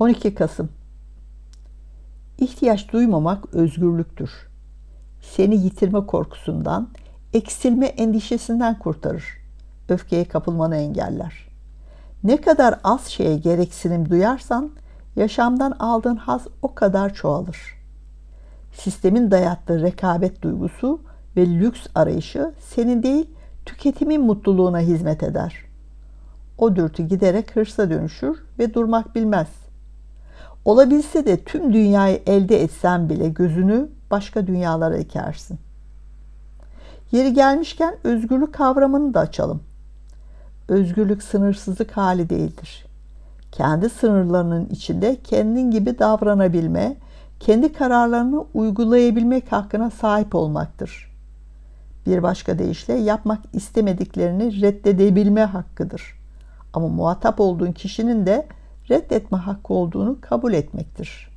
12 Kasım İhtiyaç duymamak özgürlüktür. Seni yitirme korkusundan, eksilme endişesinden kurtarır. Öfkeye kapılmanı engeller. Ne kadar az şeye gereksinim duyarsan, yaşamdan aldığın haz o kadar çoğalır. Sistemin dayattığı rekabet duygusu ve lüks arayışı senin değil, tüketimin mutluluğuna hizmet eder. O dürtü giderek hırsa dönüşür ve durmak bilmez. Olabilse de tüm dünyayı elde etsen bile gözünü başka dünyalara ekersin. Yeri gelmişken özgürlük kavramını da açalım. Özgürlük sınırsızlık hali değildir. Kendi sınırlarının içinde kendin gibi davranabilme, kendi kararlarını uygulayabilmek hakkına sahip olmaktır. Bir başka deyişle yapmak istemediklerini reddedebilme hakkıdır. Ama muhatap olduğun kişinin de reddetme hakkı olduğunu kabul etmektir.